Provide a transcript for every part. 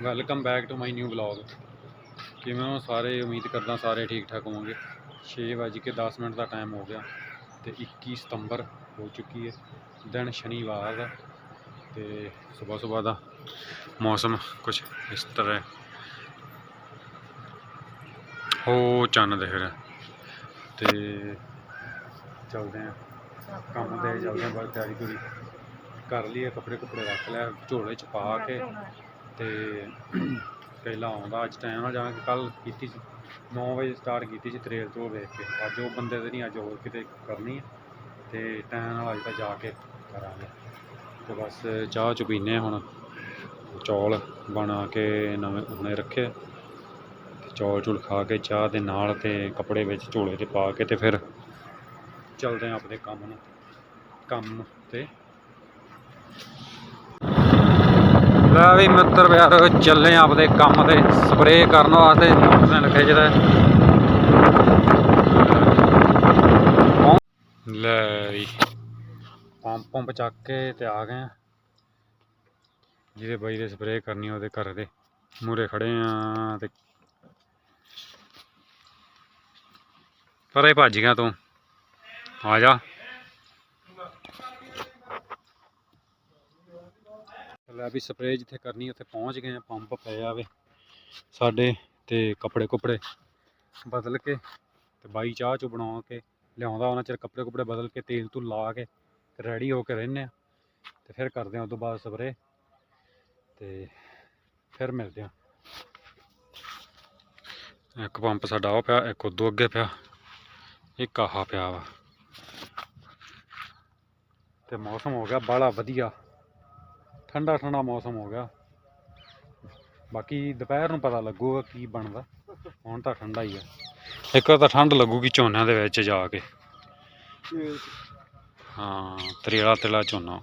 Welcome back to my new vlog ਕਿਵੇਂ ਹੋ ਸਾਰੇ? ਉਮੀਦ ਕਰਦਾ ਸਾਰੇ ਠੀਕ ਠਾਕ ਹੋਵੋਗੇ 6:10 ਮਿੰਟ ਦਾ ਟਾਈਮ ਹੋ ਗਿਆ ਤੇ 21 ਸਤੰਬਰ ਹੋ ਚੁੱਕੀ ਹੈ। ਦਿਨ ਸ਼ਨੀਵਾਰ ਦਾ ਤੇ ਸਵੇਰ ਸਵੇਰ ਦਾ ਮੌਸਮ ਕੁਝ ਇਸ ਤਰ੍ਹਾਂ ਹੈ। ਹੋ ਚੰਨ ਦਿਖ ਰਿਹਾ। ਤੇ ਚੱਲਦੇ ਆ ਕੰਮ ਤੇ ਚੱਲਦੇ ਆ ਬਸ ਤਿਆਰੀ ਤੁਰੀ ਕਰ ਲਈਏ ਕੱਪੜੇ ਕੁਪੜੇ ਰੱਖ ਲਿਆ, ਝੋਲੇ ਚ ਪਾ ਕੇ ਤੇ ਪਹਿਲਾਂ ਆਉਂਦਾ, ਅੱਜ ਟਾਈਮ ਨਾਲ ਜਾਵਾਂਗੇ। ਕੱਲ ਕੀਤੀ ਸੀ 9 ਵਜੇ ਸਟਾਰਟ ਕੀਤੀ ਸੀ ਤਰੇਲ ਤੋਂ ਵੇਖ ਕੇ। ਅੱਜ ਉਹ ਬੰਦੇ ਤੇ ਨਹੀਂ, ਅੱਜ ਹੋਰ ਕਿਤੇ ਕਰਨੀ ਹੈ ਤੇ ਟਾਈਮ ਨਾਲ ਅੱਜ ਤਾਂ ਜਾ ਕੇ ਕਰਾਂਗੇ। ਤੇ ਬਸ ਚਾਹ ਚ ਪੀਨੇ ਆ ਹੁਣ। ਚੌਲ ਬਣਾ ਕੇ ਨਵੇਂ ਹੁਣੇ ਰੱਖੇ। ਤੇ ਚੌਲ ਚੂਲ ਖਾ ਕੇ ਚਾਹ ਦੇ ਨਾਲ ਤੇ ਕੱਪੜੇ ਵਿੱਚ ਝੋਲੇ 'ਤੇ ਪਾ ਕੇ ਤੇ ਫਿਰ ਚੱਲਦੇ ਆ ਆਪਣੇ ਕੰਮ ਨੂੰ। ਕੰਮ ਤੇ ਲੈ ਵੀ ਮਿੱਤਰ ਪਿਆਰ, ਚੱਲੇ ਆਂ ਆਪਦੇ ਕੰਮ ਤੇ ਸਪਰੇਅ ਕਰਨ ਵਾਸਤੇ ਮੋਟਰਸਾਈਕਲ ਖਿੱਚਦਾ ਲੈ ਵੀ, ਪੰਪ ਪੰਪ ਚੱਕ ਕੇ ਤੇ ਆ ਗਏ ਜਿਹਦੇ ਬਾਈ ਦੇ ਸਪਰੇਅ ਕਰਨੀ ਉਹਦੇ ਘਰ ਦੇ। ਮੂਰੇ ਖੜੇ ਆ ਤੇ ਪਰੇ ਭੱਜ ਗਿਆ ਤੂੰ। ਆ ਜਾ। ਲੈ ਵੀ ਸਪਰੇਅ ਜਿੱਥੇ ਕਰਨੀ ਉੱਥੇ ਪਹੁੰਚ ਗਏ ਆ ਪੰਪ ਪਏ ਆਵੇ ਸਾਡੇ ਤੇ ਕੱਪੜੇ ਕੁਪੜੇ ਬਦਲ ਕੇ ਤੇ ਬਾਈ ਚਾਹ ਚੂ ਬਣਾ ਕੇ ਲਿਆਉਂਦਾ, ਉਹਨਾਂ ਚਿਰ ਕੱਪੜੇ ਕੁਪੜੇ ਬਦਲ ਕੇ ਤੇਲ ਤੂਲ ਲਾ ਕੇ ਰੈਡੀ ਹੋ ਕੇ ਰਹਿੰਦੇ ਆ ਤੇ ਫਿਰ ਕਰਦੇ ਆ ਉਸ ਤੋਂ ਬਾਅਦ ਸਪਰੇਅ ਤੇ ਫਿਰ ਮਿਲਦੇ ਆ। ਇੱਕ ਪੰਪ ਸਾਡਾ ਉਹ ਪਿਆ, ਇੱਕ ਉਦੋਂ ਅੱਗੇ ਪਿਆ, ਇੱਕ ਆਹਾ ਪਿਆ ਵਾ। ਤੇ ਮੌਸਮ ਹੋ ਗਿਆ ਬਾਹਲਾ ਵਧੀਆ। ਠੰਡਾ ਠੰਡਾ ਮੌਸਮ ਹੋ ਗਿਆ। ਬਾਕੀ ਦੁਪਹਿਰ ਨੂੰ ਪਤਾ ਲੱਗੂਗਾ ਕੀ ਬਣਦਾ। ਹੁਣ ਤਾਂ ਠੰਡਾ ਹੀ ਆ। ਇੱਕ ਵਾਰ ਤਾਂ ਠੰਡ ਲੱਗੂਗੀ ਝੋਨਿਆਂ ਦੇ ਵਿੱਚ ਜਾ ਕੇ। ਹਾਂ, ਤਰੇਲਾ ਤਰੇਲਾ ਝੋਨਾ।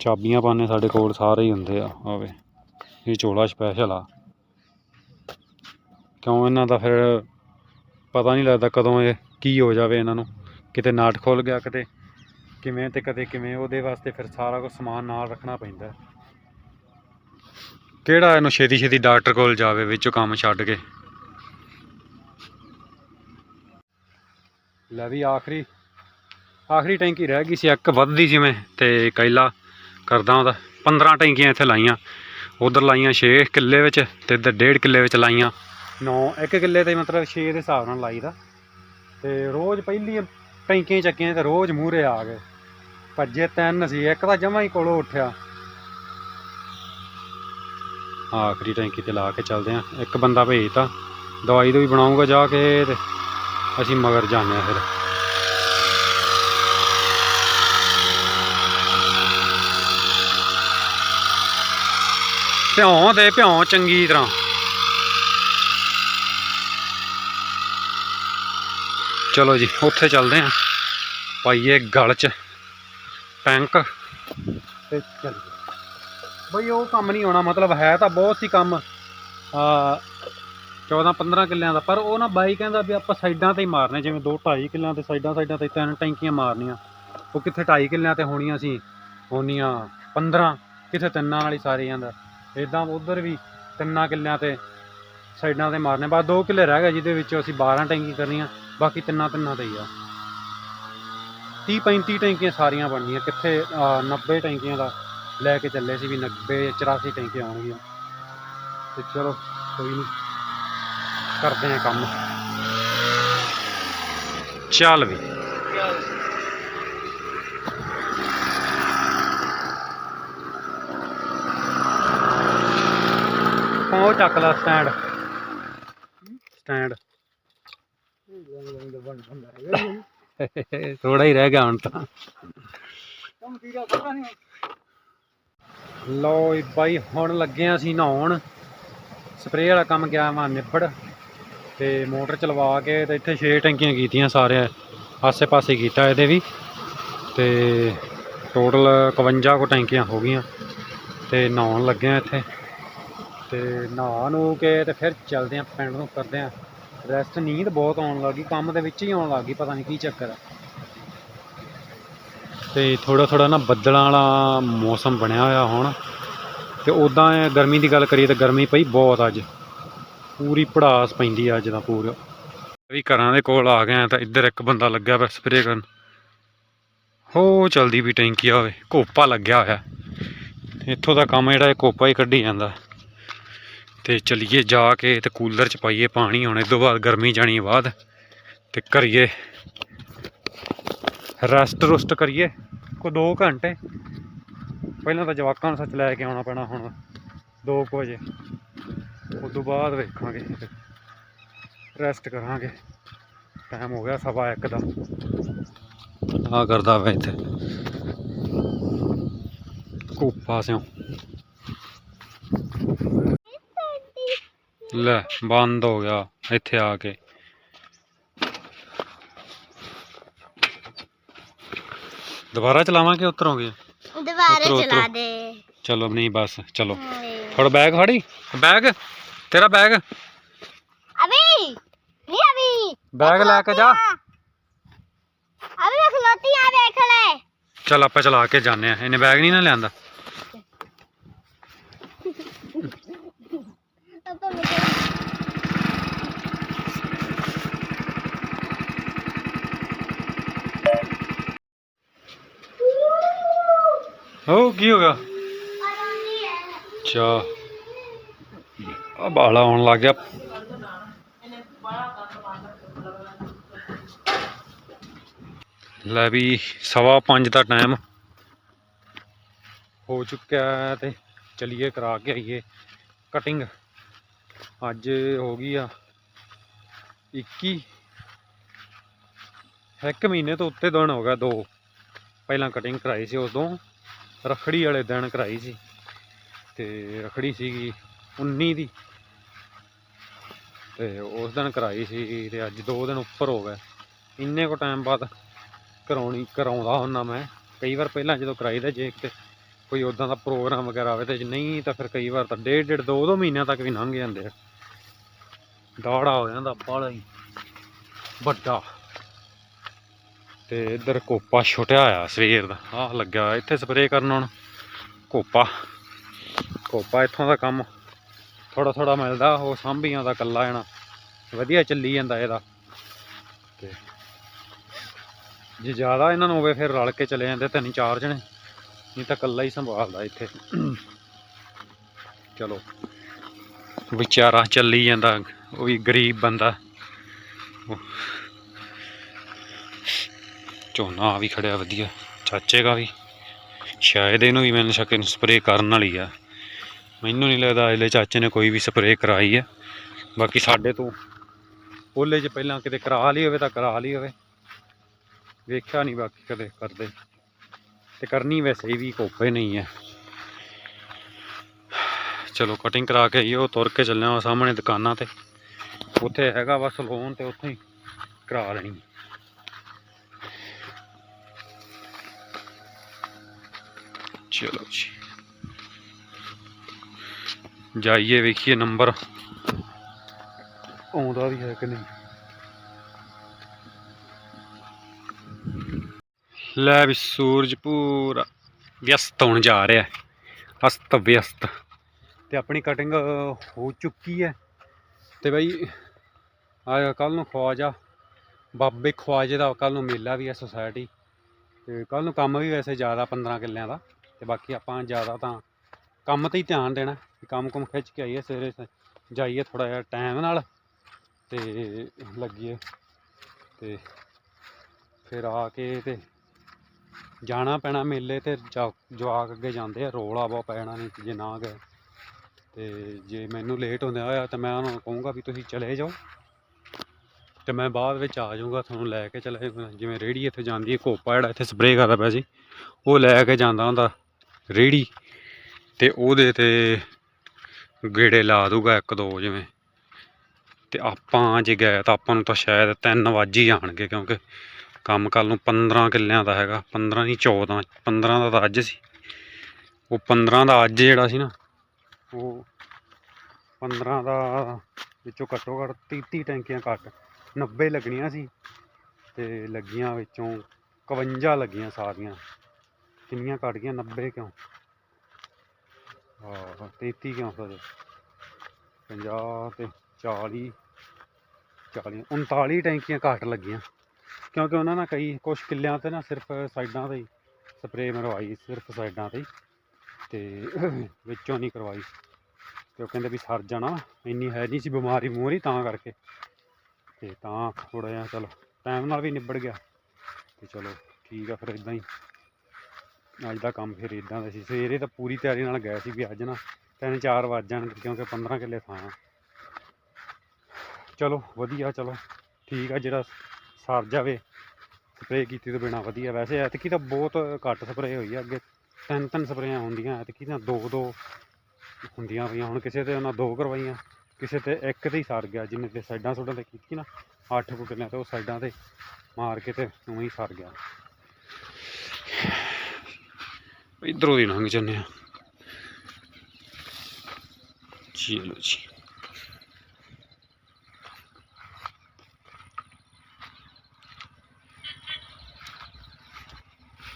ਚਾਬੀਆਂ ਪਾਣੇ ਸਾਡੇ ਕੋਲ ਸਾਰੇ ਹੀ ਹੁੰਦੇ ਆ, ਆਵੇ। ਇਹ ਚੋਲਾ ਸਪੈਸ਼ਲ ਆ। ਕਿਉਂ ਇਹਨਾਂ ਦਾ ਫਿਰ ਪਤਾ ਨਹੀਂ ਲੱਗਦਾ ਕਦੋਂ ਇਹ ਕੀ ਹੋ ਜਾਵੇ ਇਹਨਾਂ ਨੂੰ। ਕਿਤੇ ਨਾਟ ਖੁੱਲ ਗਿਆ, ਕਿਤੇ ਕਿਵੇਂ ਤੇ ਕਦੇ ਕਿਵੇਂ ਉਹਦੇ ਵਾਸਤੇ ਫਿਰ ਸਾਰਾ ਕੁਝ ਸਮਾਨ ਨਾਲ ਰੱਖਣਾ ਪੈਂਦਾ। ਕਿਹੜਾ ਇਹਨੂੰ ਛੇਤੀ ਛੇਤੀ ਡਾਕਟਰ ਕੋਲ ਜਾਵੇ ਵਿੱਚੋਂ ਕੰਮ ਛੱਡ ਕੇ? ਲੈ ਵੀ ਆਖਰੀ ਆਖਰੀ ਟੈਂਕੀ ਰਹਿ ਗਈ ਸੀ, ਇੱਕ ਵੱਧਦੀ ਜਿਵੇਂ ਤੇ ਕੈਲਾ ਕਰਦਾ ਉਹਦਾ। 15 ਟੈਂਕੀਆਂ ਇੱਥੇ ਲਾਈਆਂ, ਉਧਰ ਲਾਈਆਂ 6 ਕਿੱਲੇ ਵਿੱਚ ਤੇ ਇੱਧਰ 1.5 ਕਿੱਲੇ ਵਿੱਚ ਲਾਈਆਂ। 9 ਇੱਕ ਕਿੱਲੇ ਤੇ ਮਤਲਬ 6 ਦੇ ਹਿਸਾਬ ਨਾਲ ਲਾਈਦਾ। ਤੇ ਰੋਜ਼ ਪਹਿਲੀ ਟੈਂਕੀਆਂ ਚੱਕੀਆਂ ਤੇ ਰੋਜ਼ ਮੂਹਰੇ ਆ ਗਏ। ਭੱਜੇ ਤਿੰਨ ਸੀ, ਇੱਕ ਤਾਂ ਜਮਾ ਹੀ ਕੋਲੋਂ ਉੱਠਿਆ। ਆਖਰੀ ਟੈਂਕੀ ਤੇ ਲਾ ਕੇ ਚੱਲਦੇ ਆ। ਇੱਕ ਬੰਦਾ ਭੇਜਤਾ, ਦਵਾਈ ਤੋਂ ਵੀ ਬਣਾਉਂਗਾ ਜਾ ਕੇ ਤੇ ਅਸੀਂ ਮਗਰ ਜਾਂਦੇ ਆ ਫਿਰ। ਭਿਉਂ ਦੇ ਭਿਉਂ ਚੰਗੀ ਤਰ੍ਹਾਂ। ਚਲੋ ਜੀ, ਉੱਥੇ ਚੱਲਦੇ ਆ ਪਾਈਏ ਗਲ ਚ ਟੈਂਕ। ਤੇ ਚੱਲੀਏ। ਬਈ ਉਹ ਕੰਮ ਨਹੀਂ ਆਉਣਾ ਮਤਲਬ ਹੈ ਤਾਂ ਬਹੁਤ ਸੀ ਕੰਮ। ਆ 14 15 ਕਿੱਲਿਆਂ ਦਾ, ਪਰ ਉਹ ਨਾ ਬਾਈ ਕਹਿੰਦਾ ਵੀ ਆਪਾਂ ਸਾਈਡਾਂ ਤੇ ਹੀ ਮਾਰਨੇ, ਜਿਵੇਂ 2 2.5 ਕਿੱਲਿਆਂ ਤੇ ਸਾਈਡਾਂ ਸਾਈਡਾਂ ਤੇ ਤਿੰਨ ਟੈਂਕੀਆਂ ਮਾਰਨੀਆਂ। ਉਹ ਕਿੱਥੇ 2.5 ਕਿੱਲਿਆਂ ਤੇ ਹੋਣੀਆਂ ਸੀ? ਹੋਣੀਆਂ 15 ਕਿੱਥੇ ਤਿੰਨਾਂ ਵਾਲੀ ਸਾਰੀਆਂ ਦਾ ਇਦਾਂ ਉਧਰ ਵੀ ਤਿੰਨਾਂ ਕਿੱਲਿਆਂ ਤੇ ਸਾਈਡਾਂ ਤੇ ਮਾਰਨੇ। ਬਸ 2 ਕਿੱਲੇ ਰਹਿ ਗਏ ਜਿਹਦੇ ਵਿੱਚੋਂ ਅਸੀਂ 12 ਟੈਂਕੀ ਕਰਨੀਆਂ, ਬਾਕੀ ਤਿੰਨਾਂ ਤਿੰਨਾਂ ਤੇ ਹੀ ਆ। 30 35 ਟੈਂਕੀਆਂ ਸਾਰੀਆਂ ਬਣਨੀਆਂ ਕਿੱਥੇ ਅਹ 90 ਟੈਂਕੀਆਂ ਦਾ ਲੈ ਕੇ ਚੱਲੇ ਸੀ ਵੀ 90 84 ਟੈਂਕੀਆਂ ਆਉਣਗੀਆਂ। ਤੇ ਚਲੋ, ਕੋਈ ਨਹੀਂ ਕਰਦੇ ਆ ਕੰਮ। ਚੱਲ ਵੀ। ਉਹ ਚੱਕ ਲਾ ਸਟੈਂਡ। ਸਟੈਂਡ। ਥੋੜਾ ਹੀ ਰਹਿ ਗਿਆ ਹੁਣ ਤਾਂ। ਲਓ ਬਾਈ, ਹੁਣ ਲੱਗੇ ਆ ਅਸੀਂ ਨਹਾਉਣ। ਸਪਰੇਅ ਵਾਲਾ ਕੰਮ ਗਿਆ ਵਾ, ਨਿਬੜ। ਤੇ ਮੋਟਰ ਚਲਵਾ ਕੇ ਤੇ ਇੱਥੇ 6 ਟੈਂਕੀਆਂ ਕੀਤੀਆਂ ਸਾਰੇ ਆਸੇ-ਪਾਸੇ ਕੀਤਾ ਇਹਦੇ ਵੀ। ਤੇ ਟੋਟਲ 51 ਕੋ ਟੈਂਕੀਆਂ ਹੋ ਗਈਆਂ। ਤੇ ਨਹਾਉਣ ਲੱਗੇ ਆ ਇੱਥੇ। ਤੇ ਨਹਾ ਨੂ ਕੇ ਤੇ ਫਿਰ ਚੱਲਦੇ ਆ, ਪਿੰਡ ਨੂੰ ਕਰਦੇ ਆ। ਰੈਸਟ ਨੀਂਦ ਬਹੁਤ ਆਉਣ ਲੱਗੀ ਕੰਮ ਦੇ ਵਿੱਚ ਹੀ ਆਉਣ ਲੱਗੀ ਪਤਾ ਨਹੀਂ ਕੀ ਚੱਕਰ ਆ। ਤੇ ਥੋੜਾ ਥੋੜਾ ਨਾ ਬੱਦਲਾਂ ਵਾਲਾ ਮੌਸਮ ਬਣਿਆ ਹੋਇਆ ਹੁਣ। ਤੇ ਉਦਾਂ ਗਰਮੀ ਦੀ ਗੱਲ ਕਰੀਏ ਤਾਂ ਗਰਮੀ ਪਈ ਬਹੁਤ ਅੱਜ। ਪੂਰੀ ਪੜਾਸ ਪੈਂਦੀ ਆ ਅੱਜ ਦਾ ਪੂਰਾ। ਵੀ ਘਰਾਂ ਦੇ ਕੋਲ ਆ ਗਏ ਤਾਂ ਇੱਧਰ ਇੱਕ ਬੰਦਾ ਲੱਗਿਆ ਪਿਆ ਸਪਰੇਅ ਕਰਨ। ਹੋ ਚਲਦੀ ਵੀ ਟੈਂਕੀ ਆਵੇ ਕੋਪਾ ਲੱਗਿਆ ਹੋਇਆ। ਇੱਥੋਂ ਦਾ ਕੰਮ ਜਿਹੜਾ ਇਹ ਕੋਪਾ ਹੀ ਕੱਢੀ ਜਾਂਦਾ। ਤੇ ਚਲੀਏ ਜਾ ਕੇ ਤੇ ਕੂਲਰ ਚ ਪਾਈਏ ਪਾਣੀ, ਹੁਣ ਇਸ ਤੋਂ ਬਾਅਦ ਗਰਮੀ ਜਾਣੀ ਬਾਅਦ ਤੇ ਕਰੀਏ ਰੈਸਟ ਰੁਸਟ ਕਰੀਏ ਕੋ 2 ਘੰਟੇ। ਪਹਿਲਾਂ ਤਾਂ ਜਵਾਕਾਂ ਨੂੰ ਸੱਚ ਲੈ ਕੇ ਆਉਣਾ ਪੈਣਾ ਹੁਣ 2 ਵਜੇ। ਉਸ ਤੋਂ ਬਾਅਦ ਵੇਖਾਂਗੇ ਰੈਸਟ ਕਰਾਂਗੇ। ਟਾਈਮ ਹੋ ਗਿਆ ਸਵਾ ਇੱਕ ਦਾ। ਆ ਕਰਦਾ ਵਾ ਇੱਥੇ। ਕੋਪਾ ਸਿਓ ਲੈ ਬੰਦ ਹੋ ਗਿਆ ਇੱਥੇ ਆ ਕੇ। ਦੁਬਾਰਾ ਚਲਾਵਾਂਗੇ ਉਤਰੋਂਗੇ ਦੁਬਾਰਾ ਉਤਰੋ, ਚਲਾ ਉਤਰੋ। ਦੇ। ਚਲੋ ਨਹੀਂ ਬਸ ਚਲੋ। ਥੋੜਾ ਬੈਗ ਫੜੀ। ਬੈਗ? ਤੇਰਾ ਬੈਗ? ਅਬੀ ਨਹੀਂ ਅਬੀ ਬੈਗ ਲੈ ਕੇ ਜਾ। ਅਬੀ ਮੈਂ ਖਲੋਤੀ ਆ ਵੇਖ ਲੈ। ਚੱਲ ਆਪਾਂ ਚਲਾ ਕੇ ਜਾਂਦੇ ਆ। ਇਹਨੇ ਬੈਗ ਨਹੀਂ ਨਾ ਲਿਆਂਦਾ। ਹੋ, ਕੀ ਹੋ ਗਿਆ? ਚਾ ਆ ਬਾਲਾ ਆਉਣ ਲੱਗ ਗਿਆ। ਲੈ ਵੀ ਸਵਾ ਪੰਜ ਦਾ ਟਾਈਮ ਹੋ ਚੁੱਕਿਆ ਤੇ ਚਲਿਏ ਕਰਾ ਕੇ ਆਈਏ ਕਟਿੰਗ ਅੱਜ ਹੋ ਗਈ ਆ 21 ਇੱਕ ਮਹੀਨੇ ਤੋਂ ਉੱਤੇ ਦਿਨ ਹੋ ਗਿਆ ਦੋ। ਪਹਿਲਾਂ ਕਟਿੰਗ ਕਰਾਈ ਸੀ ਉਦੋਂ। ਰਖੜੀ ਵਾਲੇ ਦਿਨ ਕਰਾਈ ਸੀ। ਤੇ ਰਖੜੀ ਸੀਗੀ 19 ਦੀ। ਤੇ ਉਸ ਦਿਨ ਕਰਾਈ ਸੀ ਤੇ ਅੱਜ ਦੋ ਦਿਨ ਉੱਪਰ ਹੋ ਗਏ। ਇੰਨੇ ਕੋ ਟਾਈਮ ਬਾਅਦ ਕਰਾਉਣੀ, ਕਰਾਉਂਦਾ ਹੁੰਦਾ ਮੈਂ। ਕਈ ਵਾਰ ਪਹਿਲਾਂ ਜਦੋਂ ਕਰਾਈਦਾ ਜੇ ਕਿਤੇ ਕੋਈ ਉਦਾਂ ਦਾ ਪ੍ਰੋਗਰਾਮ ਵਗੈਰਾ ਆਵੇ ਤੇ ਜੇ ਨਹੀਂ ਤਾਂ ਫਿਰ ਕਈ ਵਾਰ ਤਾਂ ਡੇਢ ਡੇਢ, ਦੋ ਦੋ ਮਹੀਨਿਆਂ ਤੱਕ ਵੀ ਲੰਘ ਜਾਂਦੇ ਆ। ਦਾੜਾ ਹੋ ਜਾਂਦਾ ਬਾਹਲਾ ਹੀ। ਵੱਡਾ। ਤੇ ਇੱਧਰ ਕੋਪਾ ਛੁੱਟਿਆ ਆ ਸਵੇਰ ਦਾ। ਆਹ ਲੱਗਾ ਇੱਥੇ ਸਪਰੇਅ ਕਰਨ ਹੁਣ ਕੋਪਾ। ਕੋਪਾ ਇੱਥੋਂ ਦਾ ਕੰਮ ਥੋੜਾ ਥੋੜਾ ਮਿਲਦਾ, ਉਹ ਸਾਂਭੀਆਂ ਦਾ ਕੱਲਾ ਜਾਣਾ। ਵਧੀਆ ਚੱਲੀ ਜਾਂਦਾ ਇਹਦਾ। ਤੇ ਜੇ ਜ਼ਿਆਦਾ ਇਹਨਾਂ ਨੂੰ ਹੋਵੇ ਫਿਰ ਰਲ ਕੇ ਚਲੇ ਜਾਂਦੇ, ਤਿੰਨ ਚਾਰ ਜਣੇ। ਨਹੀਂ ਤਾਂ ਕੱਲਾ ਹੀ ਸੰਭਾਲਦਾ ਇੱਥੇ। ਚਲੋ, ਵਿਚਾਰਾ ਚੱਲੀ ਜਾਂਦਾ, ਉਹ ਵੀ ਗਰੀਬ ਬੰਦਾ। ਝੋਨਾ ਆ ਵੀ ਖੜਿਆ ਵਧੀਆ, ਚਾਚੇ ਦਾ ਵੀ। ਸ਼ਾਇਦ ਇਹਨੂੰ ਵੀ ਮੈਨੂੰ ਸ਼ੱਕ ਸਪਰੇਅ ਕਰਨ ਵਾਲੀ ਆ। ਮੈਨੂੰ ਨਹੀਂ ਲੱਗਦਾ ਇਹਲੇ ਚਾਚੇ ਨੇ ਕੋਈ ਵੀ ਸਪਰੇਅ ਕਰਾਈ ਆ। ਬਾਕੀ ਸਾਡੇ ਤੋਂ ਉਹਲੇ 'ਚ ਪਹਿਲਾਂ ਕਿਤੇ ਕਰਾ ਲਈ ਹੋਵੇ ਤਾਂ ਕਰਾ ਲਈ ਹੋਵੇ। ਵੇਖਿਆ ਨਹੀਂ ਬਾਕੀ ਕਦੇ ਕਰਦੇ। ਤੇ ਕਰਨੀ ਵੈਸੇ ਵੀ ਕੋਪੇ ਨਹੀਂ ਹੈ ਚਲੋ ਕਟਿੰਗ ਕਰਾ ਕੇ ਆਈਓ ਤੁਰ ਕੇ ਚੱਲਿਆ ਵਾ ਸਾਹਮਣੇ ਦੁਕਾਨਾਂ ਤੇ। ਉੱਥੇ ਹੈਗਾ ਵਾ ਸਲੂਨ ਤੇ ਉੱਥੇ ਹੀ ਕਰਾ ਲੈਣੀ ਚਲੋ ਜੀ। ਜਾਈਏ ਵੇਖੀਏ ਨੰਬਰ। ਆਉਂਦਾ ਵੀ ਹੈ ਕਿ ਨਹੀਂ? ਲੈ ਵੀ ਸੂਰਜ ਪੂਰਾ ਵਿਅਸਤ ਹੋਣ ਜਾ ਰਿਹਾ ਹੈ। ਅਸਤ ਵਿਅਸਤ। ਤੇ ਆਪਣੀ ਕਟਿੰਗ ਹੋ ਚੁੱਕੀ ਹੈ। ਤੇ ਬਈ ਆ ਕੱਲ ਨੂੰ ਖਵਾਜਾ ਬਾਬੇ ਖਵਾਜੇ ਦਾ ਕੱਲ ਨੂੰ ਮੇਲਾ ਵੀ ਹੈ ਸੁਸਾਇਟੀ ਤੇ ਕੱਲ ਨੂੰ ਕੰਮ ਵੀ ਵੈਸੇ ਜ਼ਿਆਦਾ 15 ਕਿੱਲਿਆਂ ਦਾ। ਤੇ ਬਾਕੀ ਆਪਾਂ ਜ਼ਿਆਦਾ ਤਾਂ ਕੰਮ ਤੇ ਹੀ ਧਿਆਨ ਦੇਣਾ ਵੀ ਕੰਮ ਕੁਮ ਖਿੱਚ ਕੇ ਆਈਏ ਸਵੇਰੇ ਜਾਈਏ ਥੋੜਾ ਜਿਹਾ ਟਾਈਮ ਨਾਲ ਤੇ ਲੱਗੀਏ ਤੇ ਫਿਰ ਆ ਕੇ ਤੇ ਜਾਣਾ ਪੈਣਾ ਮੇਲੇ ਤੇ ਜਵਾਕ ਅੱਗੇ ਜਾਂਦੇ ਆ, ਰੋਲਾ ਬਹੁਤ ਪੈਣਾ ਨਹੀਂ ਜੇ ਨਾ ਗਏ। ਤੇ ਜੇ ਮੈਨੂੰ ਲੇਟ ਹੁੰਦਿਆ ਹੋਇਆ ਤਾਂ ਮੈਂ ਉਹਨਾਂ ਨੂੰ ਕਹੂੰਗਾ ਵੀ ਤੁਸੀਂ ਚਲੇ ਜਾਓ ਤੇ ਮੈਂ ਬਾਅਦ ਵਿੱਚ ਆ ਜਾਊਂਗਾ ਤੁਹਾਨੂੰ ਲੈ ਕੇ ਚਲੇ ਜਿਵੇਂ ਰੇੜੀ ਇੱਥੇ ਜਾਂਦੀ ਹੈ ਕੋਪਾ ਜਿਹੜਾ ਇੱਥੇ ਸਪਰੇਅ ਕਰਦਾ ਪਿਆ ਸੀ, ਉਹ ਲੈ ਕੇ ਜਾਂਦਾ ਹੁੰਦਾ। ਰੇੜੀ ਤੇ ਉਹਦੇ ਤੇ ਗੇੜੇ ਲਾ ਦੂਗਾ ਇੱਕ ਦੋ ਜਿਵੇਂ। ਤੇ ਆਪਾਂ ਜੇ ਗਏ ਤਾਂ ਆਪਾਂ ਨੂੰ ਤਾਂ ਸ਼ਾਇਦ 3 ਵੱਜ ਹੀ ਜਾਣਗੇ ਕਿਉਂਕਿ ਕੰਮ ਕੱਲ ਨੂੰ 15 ਕਿੱਲਿਆਂ ਦਾ ਹੈਗਾ। 15 ਨਹੀਂ 14 15 ਦਾ ਤਾਂ ਅੱਜ ਸੀ। ਉਹ 15 ਦਾ ਅੱਜ ਜਿਹੜਾ ਸੀ ਨਾ, ਉਹ 15 ਦਾ ਵਿੱਚੋਂ ਘੱਟੋ ਘੱਟ 30 30 ਟੈਂਕੀਆਂ ਘੱਟ। 90 ਲੱਗਣੀਆਂ ਸੀ ਤੇ ਲੱਗੀਆਂ ਵਿੱਚੋਂ 51 ਲੱਗੀਆਂ ਸਾਰੀਆਂ। ਕਿੰਨੀਆਂ ਘਟ ਗਈਆਂ? 90 ਕਿਉਂ? ਆਹ 33 ਕਿਉਂ ਸੋਦੇ 50 ਤੇ 40 40 39 ਟੈਂਕੀਆਂ ਘੱਟ ਲੱਗੀਆਂ। ਕਿਉਂਕਿ ਉਹਨਾਂ ਨਾਲ ਕਈ ਕੁਝ ਕਿੱਲਿਆਂ ਤੇ ਨਾ ਸਿਰਫ ਸਾਈਡਾਂ ਤੇ ਹੀ ਸਪਰੇਅ ਮਰਵਾਈ, ਸਿਰਫ ਸਾਈਡਾਂ ਤੇ ਹੀ ਤੇ ਵਿੱਚੋਂ ਨਹੀਂ ਕਰਵਾਈ। ਤੇ ਉਹ ਕਹਿੰਦੇ ਵੀ ਸਰ ਜਾਣਾ, ਇੰਨੀ ਹੈ ਨਹੀਂ ਸੀ ਬਿਮਾਰੀ ਮੂਰੀ ਤਾਂ ਕਰਕੇ। ਤੇ ਤਾਂ ਥੋੜਾ ਜਿਹਾ ਚਲੋ ਟਾਈਮ ਨਾਲ ਵੀ ਨਿਬੜ ਗਿਆ। ਤੇ ਚਲੋ, ਠੀਕ ਆ ਫਿਰ ਇਦਾਂ ਹੀ। ਅੱਜ ਦਾ ਕੰਮ ਫਿਰ ਇਦਾਂ ਦਾ ਸੀ। ਸਵੇਰੇ ਤਾਂ ਪੂਰੀ ਤਿਆਰੀ ਨਾਲ ਗਏ ਸੀ ਵੀ ਅੱਜ ਨਾ ਤਿੰਨ ਚਾਰ ਵੱਜ ਜਾਣਗੇ ਕਿਉਂਕਿ 15 ਕਿੱਲੇ ਥਾਂ ਆ। ਚਲੋ ਵਧੀਆ, ਚਲੋ ਠੀਕ ਆ, ਜਿਹੜਾ ਸਰ ਜਾਵੇ, ਸਪਰੇਅ ਕੀਤੀ ਤੋਂ ਬਿਨਾ ਵਧੀਆ। ਵੈਸੇ ਐਤਕੀ ਤਾਂ ਬਹੁਤ ਘੱਟ ਸਪਰੇਅ ਹੋਈ ਆ, ਅੱਗੇ ਤਿੰਨ ਤਿੰਨ ਸਪਰੇਆਂ ਹੁੰਦੀਆਂ, ਐਤਕੀ ਤਾਂ ਦੋ ਦੋ ਹੁੰਦੀਆਂ ਪਈਆਂ। ਹੁਣ ਕਿਸੇ ਤੇ ਉਹਨਾਂ ਦੋ ਕਰਵਾਈਆਂ, ਕਿਸੇ ਤੇ ਇੱਕ ਤੇ ਹੀ ਸਰ ਗਿਆ। ਜਿੰਨੇ ਤੇ ਸਾਈਡਾਂ ਸੁੱਡਾਂ ਤੇ ਕੀਤੀ ਨਾ, ਅੱਠ ਕੁ ਕਿੱਲਿਆਂ ਤੇ ਉਹ ਸਾਈਡਾਂ ਤੇ ਮਾਰ ਕੇ ਤੇ ਉਵੇਂ ਹੀ ਸਰ ਗਿਆ। ਇਧਰੋਂ ਦੀ ਲੰਘ ਜੰਨੇ ਆ ਚਲੋ ਜੀ।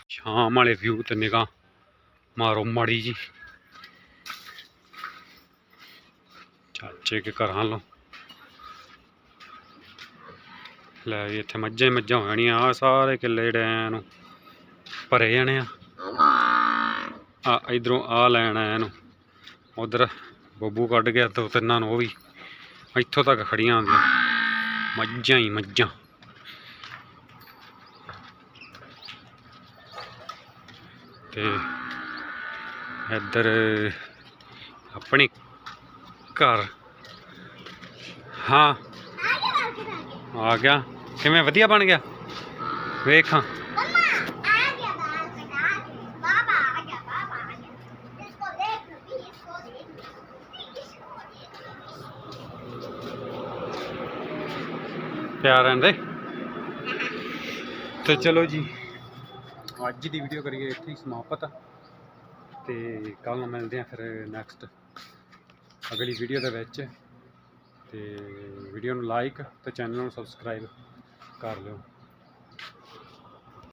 ਸ਼ਾਮ ਵਾਲੇ ਵਿਊ ਤੇ ਨਿਗਾਹ ਮਾਰੋ ਮਾੜੀ ਜੀ। ਚਾਚੇ ਕੇ ਘਰਾਂ ਲੋ ਲੈ ਇੱਥੇ ਮੱਝਾਂ ਮੱਝਾਂ ਹੋ ਜਾਣੀਆਂ ਆ ਸਾਰੇ ਕਿੱਲੇ ਜਿਹੜੇ ਐ ਭਰੇ ਜਾਣੇ ਆ। ਆ ਇਧਰੋਂ ਆ ਲੈਣ ਆਇਆ ਇਹਨੂੰ। ਉਧਰ ਬੱਬੂ ਕੱਢ ਗਿਆ ਦੋ ਤਿੰਨਾਂ ਨੂੰ ਉਹ ਵੀ ਇੱਥੋਂ ਤੱਕ ਖੜੀਆਂ ਆਉਂਦੀਆਂ। ਮੱਝਾਂ ਹੀ ਮੱਝਾਂ। ਤੇ ਇੱਧਰ ਆਪਣੀ ਘਰ। ਹਾਂ। ਆ ਗਿਆ। ਕਿਵੇਂ? ਵਧੀਆ ਬਣ ਗਿਆ। ਵੇਖਾਂ देख ਪਿਆਰ ਰਹਿੰਦੇ। ਤੇ ਚਲੋ ਜੀ। ਅੱਜ ਦੀ ਵੀਡੀਓ ਕਰੀਏ ਇੱਥੇ ਹੀ ਸਮਾਪਤ। ਤੇ ਕੱਲ ਨੂੰ ਮਿਲਦੇ ਆ ਫਿਰ ਨੈਕਸਟ ਅਗਲੀ ਵੀਡੀਓ ਦੇ ਵਿੱਚ। ਤੇ ਵੀਡੀਓ ਨੂੰ ਲਾਈਕ ਤੇ ਚੈਨਲ ਨੂੰ ਸਬਸਕ੍ਰਾਈਬ ਕਰ ਲਿਓ।